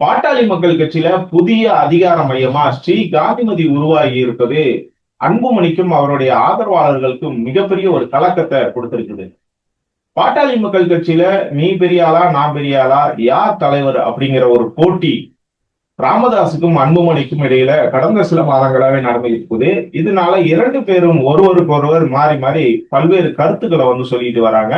பாட்டாளி மக்கள் கட்சியில புதிய அதிகார மையமா ஸ்ரீ காந்திமதி உருவாகி இருப்பது அன்புமணிக்கும் அவருடைய ஆதரவாளர்களுக்கும் மிகப்பெரிய ஒரு கலக்கத்தை கொடுத்திருக்குது. பாட்டாளி மக்கள் கட்சியில நீ பெரியாளா நான் பெரியாளா யார் தலைவர் அப்படிங்கிற ஒரு போட்டி ராமதாஸுக்கும் அன்புமணிக்கும் இடையில கடந்த சில மாதங்களாவே நடந்திருக்குது இதனால இரண்டு பேரும் ஒருவருக்கு ஒருவர் மாறி மாறி பல்வேறு கருத்துக்களை வந்து சொல்லிட்டு வராங்க.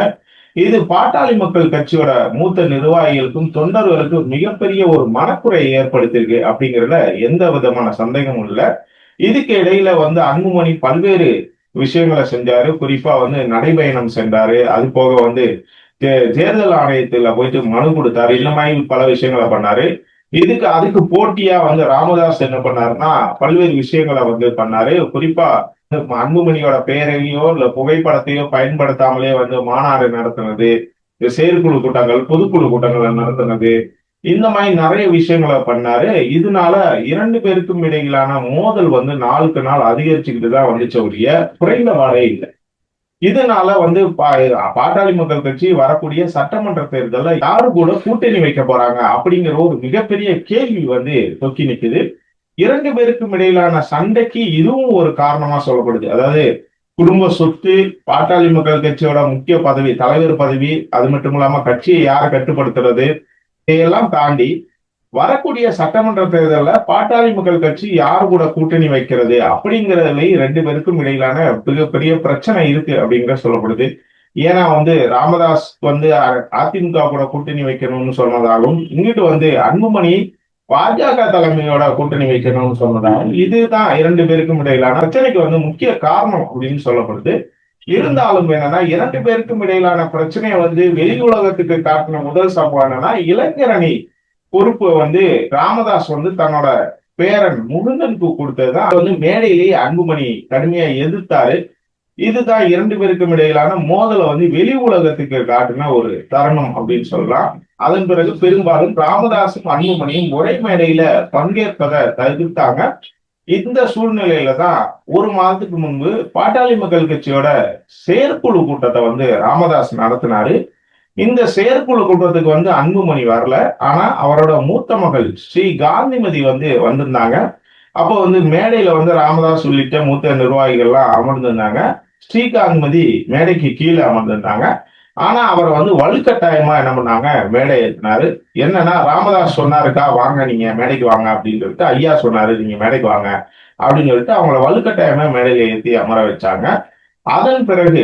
இது பாட்டாளி மக்கள் கட்சியோட மூத்த நிர்வாகிகளுக்கும் தொண்டர்களுக்கும் மிகப்பெரிய ஒரு மனக்குறையை ஏற்படுத்தியிருக்கு அப்படிங்கிறதுல எந்த விதமான சந்தேகமும் இல்லை. இதுக்கு இடையில வந்து அன்புமணி பல்வேறு விஷயங்களை செஞ்சாரு. குறிப்பா வந்து நடைபயணம் சென்றாரு. அது போக வந்து தேர்தல் ஆணையத்துல போயிட்டு மனு கொடுத்தாரு. இந்த மாதிரி பல விஷயங்களை பண்ணாரு. இதுக்கு அதுக்கு போட்டியா வந்து ராமதாஸ் என்ன பண்ணாருன்னா பல்வேறு விஷயங்களை வந்து பண்ணாரு. குறிப்பா அன்புமணியோட பெயரையோ இல்ல புகைப்படத்தையோ பயன்படுத்தாமலே வந்து மாநாடு நடத்தினது செயற்குழு கூட்டங்கள் பொதுக்குழு கூட்டங்களை நடத்தினது இந்த மாதிரி நிறைய விஷயங்களை பண்ணாரு. இதனால இரண்டு பேருக்கும் இடையிலான மோதல் வந்து நாளுக்கு நாள் அதிகரிச்சுக்கிட்டு தான் வந்துச்சு ஒழிய குறைந்த வாழே இல்லை. இதனால வந்து பாட்டாளி மக்கள் கட்சி வரக்கூடிய சட்டமன்ற தேர்தலில் யாரு கூட கூட்டணி வைக்க போறாங்க அப்படிங்கிற ஒரு மிகப்பெரிய கேள்வி வந்து தொக்கி நிற்குது இரண்டு பேருக்கும் இடையிலான சண்டைக்கு இதுவும் ஒரு காரணமா சொல்லப்படுது. அதாவது குடும்ப சொத்து பாட்டாளி மக்கள் கட்சியோட முக்கிய பதவி தலைவர் பதவி அது மட்டும் இல்லாம கட்சியை யாரை கட்டுப்படுத்துறது இதையெல்லாம் தாண்டி வரக்கூடிய சட்டமன்ற தேர்தலில் பாட்டாளி மக்கள் கட்சி யார் கூட கூட்டணி வைக்கிறது அப்படிங்கிறதுலயும் ரெண்டு பேருக்கும் இடையிலான மிகப்பெரிய பிரச்சனை இருக்கு அப்படிங்கிற சொல்லப்படுது. ஏன்னா வந்து ராமதாஸ் வந்து அதிமுக கூட கூட்டணி வைக்கணும்னு சொன்னதாலும் இங்கிட்டு வந்து அன்புமணி பாஜக தலைமையோட கூட்டணி வைக்கணும்னு சொன்னதால் இதுதான் இரண்டு பேருக்கும் இடையிலான பிரச்சனைக்கு வந்து முக்கிய காரணம் அப்படின்னு சொல்லப்படுது. இருந்தாலும் என்னன்னா இரண்டு பேருக்கும் இடையிலான பிரச்சனையை வந்து வெளி உலகத்துக்கு காட்டின முதல் சம்பவம் என்னன்னா இளைஞரணி பொறுப்பு வந்து ராமதாஸ் வந்து தன்னோட பேரன் முகுந்தனுக்கு கொடுத்ததுதான். வந்து மேடையிலேயே அன்புமணி கடுமையா எதிர்த்தாரு. இதுதான் இரண்டு பேருக்கும் இடையிலான மோதலை வந்து வெளி உலகத்துக்கு காட்டின ஒரு தருணம் அப்படின்னு சொல்லலாம். அதன் பிறகு பெரும்பாலும் ராமதாசும் அன்புமணியும் ஒரே மேடையில பங்கேற்பதை தவிர்த்தாங்க. இந்த சூழ்நிலையில தான் ஒரு மாதத்துக்கு முன்பு பாட்டாளி மக்கள் கட்சியோட செயற்குழு கூட்டத்தை வந்து ராமதாஸ் நடத்தினாரு. இந்த செயற்குழு கூட்டத்துக்கு வந்து அன்புமணி வரல. ஆனா அவரோட மூத்த மகள் ஸ்ரீ காந்திமதி வந்து வந்திருந்தாங்க. அப்போ வந்து மேடையில வந்து ராமதாஸ் உள்ளிட்ட மூத்த நிர்வாகிகள்லாம் அமர்ந்திருந்தாங்க. ஸ்ரீகாந்த்மதி மேடைக்கு கீழே அமர்ந்திருந்தாங்க. ஆனா அவரை வந்து வலுக்கட்டாயமா என்ன பண்ணாங்க? மேடை ஏற்றினாரு என்னன்னா ராமதாஸ் சொன்னாருக்கா வாங்க நீங்க மேடைக்கு வாங்க அப்படின்னு சொல்லிட்டு ஐயா சொன்னாரு நீங்க மேடைக்கு வாங்க அப்படின்னு சொல்லிட்டு அவங்கள வலுக்கட்டாயமா மேடையில ஏற்றி அமர வச்சாங்க. அதன் பிறகு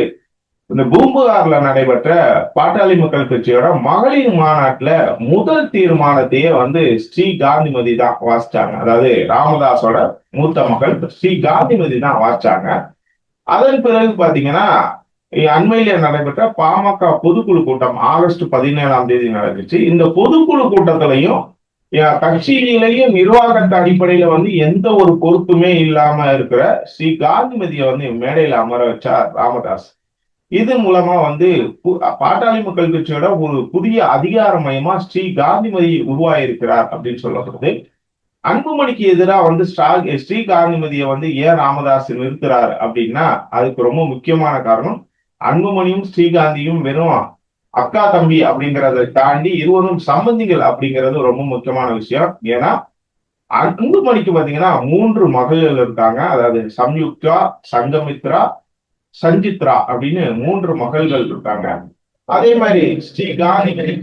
இந்த பூம்புகார்ல நடைபெற்ற பாட்டாளி மக்கள் கட்சியோட மகளிர் மாநாட்டுல முதல் தீர்மானத்தையே வந்து ஸ்ரீ காந்திமதி தான் வாசிச்சாங்க. அதாவது ராமதாஸோட மூத்த மகள் ஸ்ரீ காந்திமதி தான் வாசிச்சாங்க. அதன் பிறகு பாத்தீங்கன்னா அண்மையில நடைபெற்ற பாமக பொதுக்குழு கூட்டம் ஆகஸ்ட் பதினேழாம் தேதி நடந்துச்சு இந்த பொதுக்குழு கூட்டத்திலையும் கட்சியிலேயே நிர்வாகத்த அடிப்படையில வந்து எந்த ஒரு பொறுப்புமே இல்லாம இருக்கிற ஸ்ரீ காந்திமதியை வந்து மேடையில அமர வச்சார் ராமதாஸ். இது மூலமா வந்து பாட்டாளி மக்கள் கட்சியோட ஒரு புதிய அதிகார மையமா ஸ்ரீ காந்திமதி உருவாயிருக்கிறார் அப்படின்னு சொல்லப்படுது. அன்புமணிக்கு எதிராக வந்து ஸ்ரீகாந்திமதியை வந்து ஏன் ராமதாஸ் நிறுத்துறாரு அப்படின்னா அதுக்கு ரொம்ப முக்கியமான காரணம் அன்புமணியும் ஸ்ரீகாந்தியும் வெறும் அக்கா தம்பி அப்படிங்கிறத தாண்டி இருவரும் சம்பந்திகள் அப்படிங்கிறது ரொம்ப முக்கியமான விஷயம். ஏன்னா அன்புமணிக்கு பாத்தீங்கன்னா மூன்று மகள்கள் இருக்காங்க. அதாவது சம்யுக்தா சங்கமித்ரா சஞ்சித்ரா அப்படின்னு மூன்று மகள்கள் இருக்காங்க. அதே மாதிரி ஸ்ரீ காந்திமதி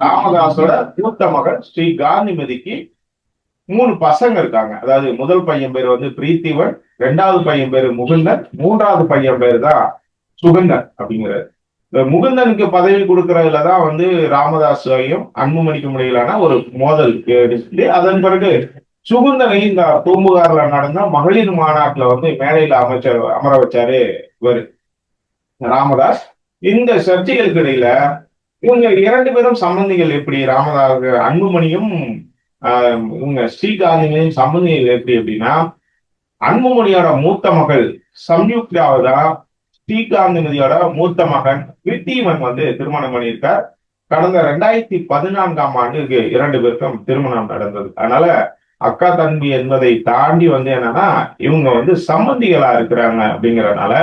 ராமதாஸோட மூத்த மகள் ஸ்ரீ காந்திமதிக்கு மூணு பசங்க இருக்காங்க. அதாவது முதல் பையன் பேர் வந்து பிரீத்திவன் ரெண்டாவது பையன் பேரு முகுந்தன் மூன்றாவது பையன் பேர் தான் சுகந்தன் அப்படிங்கிறாரு. இந்த முகுந்தனுக்கு பதவி கொடுக்கறதுல தான் வந்து ராமதாஸையும் அன்புமணிக்கும் இடையிலான ஒரு மோதல் அதன் பிறகு சுகுந்தனை இந்த பூம்புகார்ல நடந்த மகளிர் மாநாட்டுல வந்து மேடையில அமைச்சர் அமர வச்சாரு இவர். ராமதாஸ் இந்த சர்ச்சைகளுக்கு இடையில இவங்க இரண்டு பேரும் சம்பந்திகள் எப்படி? ராமதாஸ் அன்புமணியும் இவங்க ஸ்ரீகாந்திமையும் சம்பந்திகள் எப்படி அப்படின்னா அன்புமணியோட மூத்த மகள் சம்யுக்தாவை தான் ஸ்ரீகாந்திமதியோட மூத்த மகன் வித்தீவன் வந்து திருமணம் பண்ணியிருக்கார். கடந்த ரெண்டாயிரத்தி பதினான்காம் ஆண்டுக்கு இரண்டு பேருக்கும் திருமணம் நடந்தது. அதனால அக்கா தம்பி என்பதை தாண்டி வந்து என்னன்னா இவங்க வந்து சம்பந்திகளா இருக்கிறாங்க அப்படிங்கறதுனால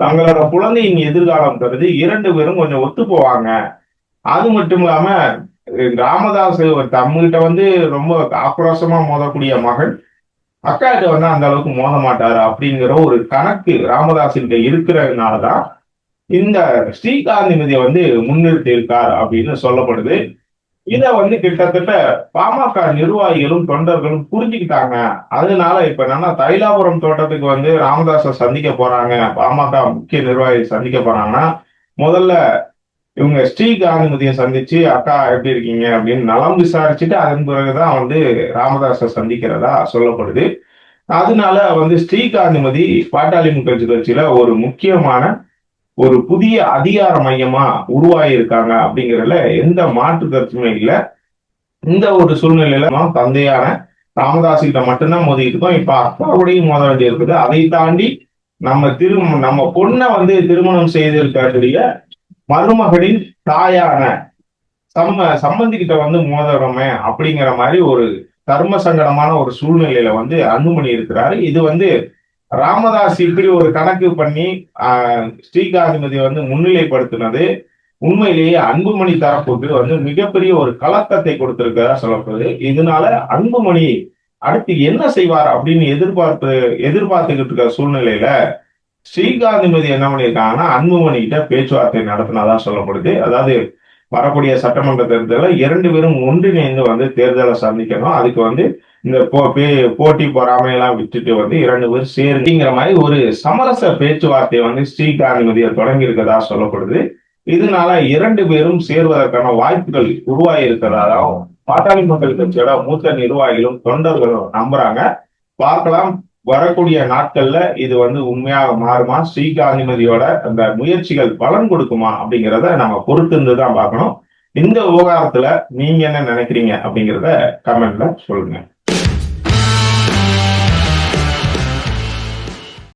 தங்களோட குழந்தையின் எதிர்காலம் கருதி இரண்டு பேரும் கொஞ்சம் ஒத்து போவாங்க. அது மட்டும் இல்லாம ராமதாஸ் தம்முகிட்ட வந்து ரொம்ப ஆக்ரோஷமா மோதக்கூடிய மகள். அக்கா கிட்ட வந்து அந்த அளவுக்கு மோத மாட்டாரு அப்படிங்கிற ஒரு கணக்கு ராமதாஸ்கிட்ட இருக்கிறதுனாலதான் இந்த ஸ்ரீகாந்திமதியை வந்து முன்னிறுத்தி இருக்கார் அப்படின்னு சொல்லப்படுது. இத வந்து கிட்டத்தட்ட பாமக நிர்வாகிகளும் தொண்டர்களும் புரிஞ்சுக்கிட்டாங்க. அதனால இப்ப என்னன்னா தைலாபுரம் தோட்டத்துக்கு வந்து ராமதாஸை சந்திக்க போறாங்க. பாமக முக்கிய நிர்வாகி சந்திக்க போறாங்கன்னா முதல்ல இவங்க ஸ்ரீகாந்திமதியை சந்திச்சு அக்கா எப்படி இருக்கீங்க? அப்படின்னு நலம் விசாரிச்சுட்டு அதன் பிறகுதான் வந்து ராமதாஸை சந்திக்கிறதா சொல்லப்படுது. அதனால வந்து ஸ்ரீகாந்திமதி பாட்டாளி முக்கட்சி கட்சியில ஒரு முக்கியமான ஒரு புதிய அதிகார மையமா உருவாகியிருக்காங்க அப்படிங்கிறதுல எந்த மாற்று கருத்துமே இல்லை. இந்த ஒரு சூழ்நிலையில தந்தையான ராமதாஸ் கிட்ட மட்டும்தான் மோதிட்டு இருக்கோம். இப்ப அக்காவுடையும் மோத வேண்டியிருக்குது அதை தாண்டி நம்ம திரு நம்ம பொண்ணை வந்து திருமணம் செய்திருக்கக்கூடிய மருமகளின் தாயான. சம்ம சம்பந்திக்கிட்ட வந்து மோதறமே அப்படிங்கிற மாதிரி ஒரு தர்ம சங்கடமான ஒரு சூழ்நிலையில வந்து அன்புமணி இருக்கிறாரு. இது வந்து ராமதாஸ் இப்படி ஒரு கணக்கு பண்ணி ஆஹ் ஸ்ரீகாந்திமதி வந்து முன்னிலைப்படுத்தினது. உண்மையிலேயே அன்புமணி தரப்புக்கு வந்து மிகப்பெரிய ஒரு கலக்கத்தை கொடுத்திருக்கிறதா சொல்லப்படுது. இதனால அன்புமணி அடுத்து என்ன செய்வார் அப்படின்னு எதிர்பார்ப்பு எதிர்பார்த்துக்கிட்டு இருக்கிற சூழ்நிலையில ஸ்ரீகாந்திமதி என்ன பண்ணியிருக்காங்கன்னா அன்புமணி கிட்ட பேச்சுவார்த்தை நடத்தினதா சொல்லப்படுது. அதாவது வரக்கூடிய சட்டமன்ற தேர்தலில் இரண்டு பேரும் ஒன்றிணைந்து வந்து தேர்தலை சந்திக்கணும். அதுக்கு வந்து இந்த போட்டி பொறாமை எல்லாம் விட்டுட்டு வந்து இரண்டு பேரும் சேருங்கிற மாதிரி ஒரு சமரச பேச்சுவார்த்தையை வந்து ஸ்ரீகாந்திமதியை தொடங்கி இருக்கதா சொல்லப்படுது. இதனால இரண்டு பேரும் சேர்வதற்கான வாய்ப்புகள் உருவாகி இருக்கிறதாகவும் பாட்டாளி மக்கள் கட்சியோட மூத்த நிர்வாகிகளும் தொண்டர்களும் நம்புறாங்க. பார்க்கலாம். வரக்கூடிய நாட்கள்ல இது வந்து உண்மையாக மாறுமா? ஸ்ரீகாந்திமதியோட அந்த முயற்சிகள் பலன் கொடுக்குமா? அப்படிங்கிறத நம்ம பொறுத்திருந்து தான் பார்க்கணும். இந்த விவகாரத்துல நீங்க என்ன நினைக்கிறீங்க அப்படிங்கிறத கமெண்ட்ல சொல்லுங்க.